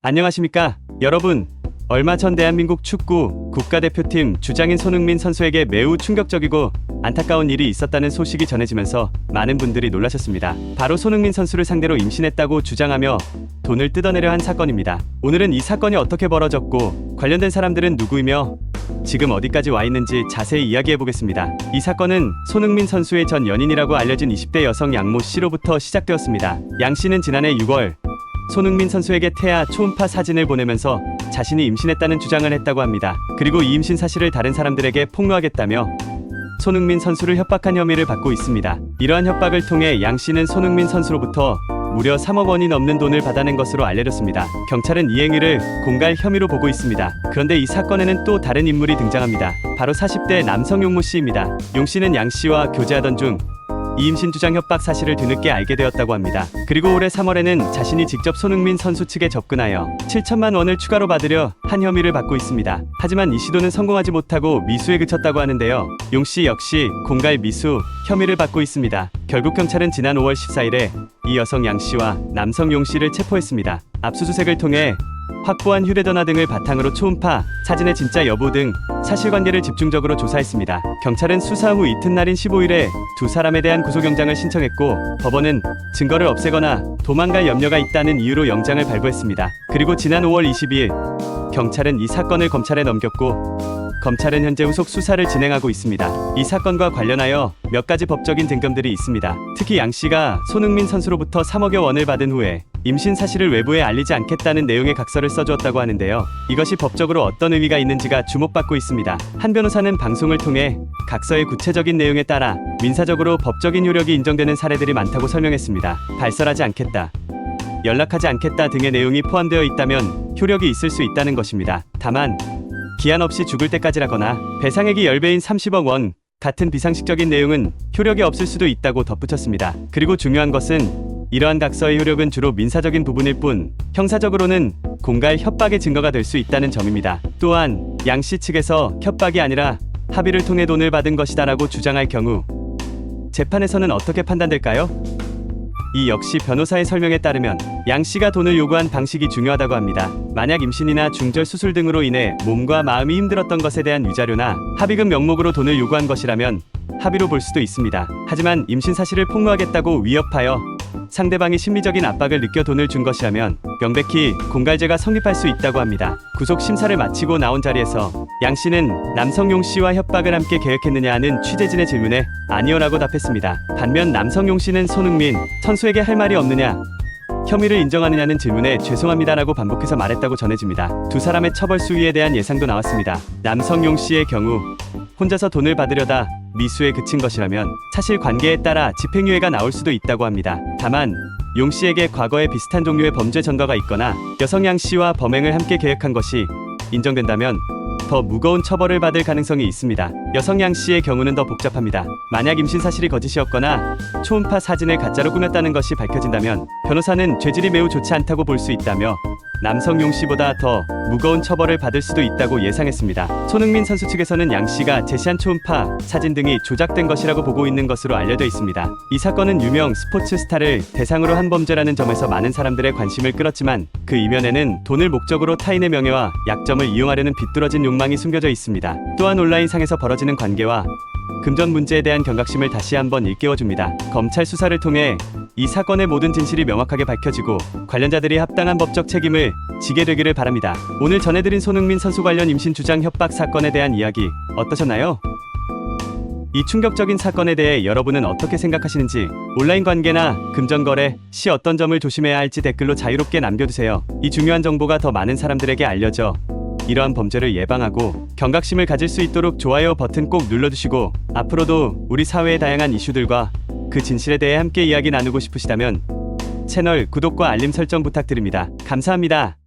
안녕하십니까 여러분 얼마 전 대한민국 축구 국가대표팀 주장인 손흥민 선수에게 매우 충격적이고 안타까운 일이 있었다는 소식이 전해지면서 많은 분들이 놀라셨습니다. 바로 손흥민 선수를 상대로 임신했다고 주장하며 돈을 뜯어내려 한 사건입니다. 오늘은 이 사건이 어떻게 벌어졌고 관련된 사람들은 누구이며 지금 어디까지 와 있는지 자세히 이야기해 보겠습니다. 이 사건은 손흥민 선수의 전 연인이라고 알려진 20대 여성 양모 씨로부터 시작되었습니다. 양 씨는 지난해 6월 손흥민 선수에게 태아 초음파 사진을 보내면서 자신이 임신했다는 주장을 했다고 합니다. 그리고 이 임신 사실을 다른 사람들에게 폭로하겠다며 손흥민 선수를 협박한 혐의를 받고 있습니다. 이러한 협박을 통해 양 씨는 손흥민 선수로부터 무려 3억 원이 넘는 돈을 받아낸 것으로 알려졌습니다. 경찰은 이 행위를 공갈 혐의로 보고 있습니다. 그런데 이 사건에는 또 다른 인물이 등장합니다. 바로 40대 남성 용모 씨입니다. 용 씨는 양 씨와 교제하던 중 이 임신 주장 협박 사실을 뒤늦게 알게 되었다고 합니다. 그리고 올해 3월에는 자신이 직접 손흥민 선수 측에 접근하여 7천만 원을 추가로 받으려 한 혐의를 받고 있습니다. 하지만 이 시도는 성공하지 못하고 미수에 그쳤다고 하는데요. 용씨 역시 공갈 미수 혐의를 받고 있습니다. 결국 경찰은 지난 5월 14일에 이 여성 양 씨와 남성 용 씨를 체포했습니다. 압수수색을 통해 확보한 휴대전화 등을 바탕으로 초음파, 사진의 진짜 여부 등 사실관계를 집중적으로 조사했습니다. 경찰은 수사 후 이튿날인 15일에 두 사람에 대한 구속영장을 신청했고 법원은 증거를 없애거나 도망갈 염려가 있다는 이유로 영장을 발부했습니다. 그리고 지난 5월 22일 경찰은 이 사건을 검찰에 넘겼고 검찰은 현재 후속 수사를 진행하고 있습니다. 이 사건과 관련하여 몇 가지 법적인 쟁점들이 있습니다. 특히 양 씨가 손흥민 선수로부터 3억여 원을 받은 후에 임신 사실을 외부에 알리지 않겠다는 내용의 각서를 써주었다고 하는데요. 이것이 법적으로 어떤 의미가 있는지가 주목받고 있습니다. 한 변호사는 방송을 통해 각서의 구체적인 내용에 따라 민사적으로 법적인 효력이 인정되는 사례들이 많다고 설명했습니다. 발설하지 않겠다. 연락하지 않겠다 등의 내용이 포함되어 있다면 효력이 있을 수 있다는 것입니다. 다만 기한 없이 죽을 때까지라거나 배상액이 10배인 30억 원 같은 비상식적인 내용은 효력이 없을 수도 있다고 덧붙였습니다. 그리고 중요한 것은 이러한 각서의 효력은 주로 민사적인 부분일 뿐 형사적으로는 공갈 협박의 증거가 될 수 있다는 점입니다. 또한 양 씨 측에서 협박이 아니라 합의를 통해 돈을 받은 것이다라고 주장할 경우 재판에서는 어떻게 판단될까요? 이 역시 변호사의 설명에 따르면 양 씨가 돈을 요구한 방식이 중요하다고 합니다. 만약 임신이나 중절 수술 등으로 인해 몸과 마음이 힘들었던 것에 대한 위자료나 합의금 명목으로 돈을 요구한 것이라면 합의로 볼 수도 있습니다. 하지만 임신 사실을 폭로하겠다고 위협하여 상대방이 심리적인 압박을 느껴 돈을 준 것이라면 명백히 공갈죄가 성립할 수 있다고 합니다. 구속 심사를 마치고 나온 자리에서 양 씨는 남성 용 씨와 협박을 함께 계획했느냐 하는 취재진의 질문에 아니요라고 답했습니다. 반면 남성 용 씨는 손흥민 선수에게 할 말이 없느냐 혐의를 인정하느냐는 질문에 죄송합니다라고 반복해서 말했다고 전해집니다. 두 사람의 처벌 수위에 대한 예상도 나왔습니다. 남성 용 씨의 경우 혼자서 돈을 받으려다 미수에 그친 것이라면 사실 관계에 따라 집행유예가 나올 수도 있다고 합니다. 다만 용 씨에게 과거에 비슷한 종류의 범죄 전과가 있거나 여성 양 씨와 범행을 함께 계획한 것이 인정된다면 더 무거운 처벌을 받을 가능성이 있습니다. 여성 양 씨의 경우는 더 복잡합니다. 만약 임신 사실이 거짓이었거나 초음파 사진을 가짜로 꾸몄다는 것이 밝혀진다면 변호사는 죄질이 매우 좋지 않다고 볼 수 있다며 남성 용 씨보다 더 무거운 처벌을 받을 수도 있다고 예상했습니다. 손흥민 선수 측에서는 양 씨가 제시한 초음파 사진 등이 조작된 것이라고 보고 있는 것으로 알려져 있습니다. 이 사건은 유명 스포츠 스타를 대상으로 한 범죄라는 점에서 많은 사람들의 관심을 끌었지만 그 이면에는 돈을 목적으로 타인의 명예와 약점을 이용하려는 비뚤어진 욕망이 숨겨져 있습니다. 또한 온라인상에서 벌어지는 관계와 금전 문제에 대한 경각심을 다시 한번 일깨워줍니다. 검찰 수사를 통해 이 사건의 모든 진실이 명확하게 밝혀지고 관련자들이 합당한 법적 책임을 지게 되기를 바랍니다. 오늘 전해드린 손흥민 선수 관련 임신 주장 협박 사건에 대한 이야기 어떠셨나요? 이 충격적인 사건에 대해 여러분은 어떻게 생각하시는지 온라인 관계나 금전 거래 시 어떤 점을 조심해야 할지 댓글로 자유롭게 남겨주세요. 이 중요한 정보가 더 많은 사람들에게 알려져 이러한 범죄를 예방하고 경각심을 가질 수 있도록 좋아요 버튼 꼭 눌러주시고 앞으로도 우리 사회의 다양한 이슈들과 그 진실에 대해 함께 이야기 나누고 싶으시다면 채널 구독과 알림 설정 부탁드립니다. 감사합니다.